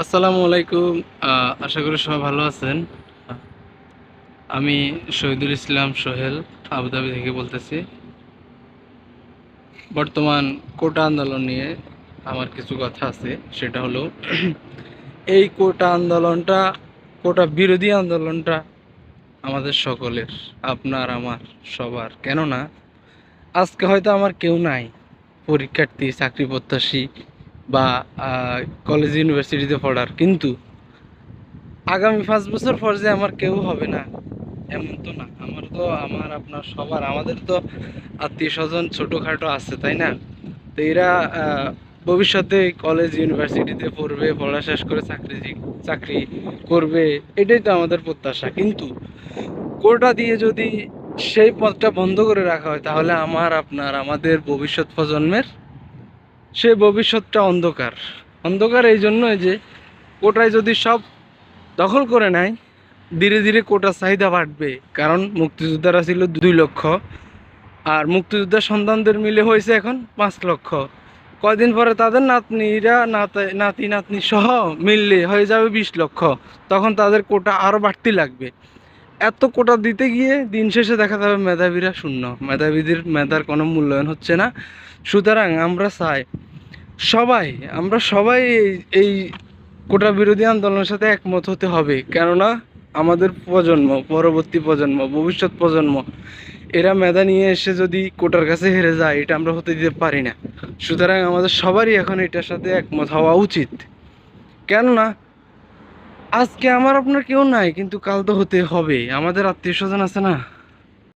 আসসালামু আলাইকুম। আশা করি সবাই ভালো আছেন। আমি শহীদুল ইসলাম সোহেল, আবুধাবি থেকে বলতেছি। বর্তমান কোটা আন্দোলন নিয়ে আমার কিছু কথা আছে, সেটা হলো, এই কোটা আন্দোলনটা, কোটা বিরোধী আন্দোলনটা আমাদের সকলের, আপনার, আমার, সবার, কেননা আজকে হয়তো আমার কেউ নাই, পরীক্ষার্থী, চাকরি প্রত্যাশী বা কলেজ ইউনিভার্সিটিতে পড়ার। কিন্তু আগামী পাঁচ বছর পর যে আমার কেউ হবে না, এমন তো না। আমার তো, আমার আপনার সবার, আমাদের তো আত্মীয় স্বজন ছোটোখাটো আছে, তাই না? তো এরা ভবিষ্যতে কলেজ ইউনিভার্সিটিতে পড়বে, পড়া শেষ করে চাকরি চাকরি করবে, এটাই তো আমাদের প্রত্যাশা। কিন্তু কোটা দিয়ে যদি সেই পথটা বন্ধ করে রাখা হয়, তাহলে আমার, আপনার, আমাদের ভবিষ্যৎ প্রজন্মের সেই ভবিষ্যৎটা অন্ধকার। অন্ধকার এই জন্যই যে কোটায় যদি সব দখল করে নেয়, ধীরে ধীরে কোটার চাহিদা বাড়বে। কারণ মুক্তিযোদ্ধারা ছিল দুই লক্ষ, আর মুক্তিযোদ্ধার সন্তানদের মিলে হয়েছে এখন পাঁচ লক্ষ। কয়দিন পরে তাদের নাতনিরা, নাতি নাতি নাতনি সহ মিললে হয়ে যাবে বিশ লক্ষ। তখন তাদের কোটা আরও বাড়তি লাগবে। এত কোটা দিতে গিয়ে দিন শেষে দেখা যাবে মেধাবীরা শূন্য। মেধাবীদের মেধার কোনো মূল্যায়ন হচ্ছে না। সুতরাং আমরা চাই সবাই, আমরা সবাই এই কোটা বিরোধী আন্দোলনের সাথে একমত হতে হবে। কেননা আমাদের প্রজন্ম, পরবর্তী প্রজন্ম, ভবিষ্যৎ প্রজন্ম, এরা মেধা নিয়ে এসে যদি কোটার কাছে হেরে যায়, এটা আমরা হতে দিতে পারি না। সুতরাং আমাদের সবারই এখন এটার সাথে একমত হওয়া উচিত। কেননা আজকে আমার আপনার কেউ নাই, কিন্তু কাল তো হতে হবে। আমাদের আত্মীয় স্বজন আছে না?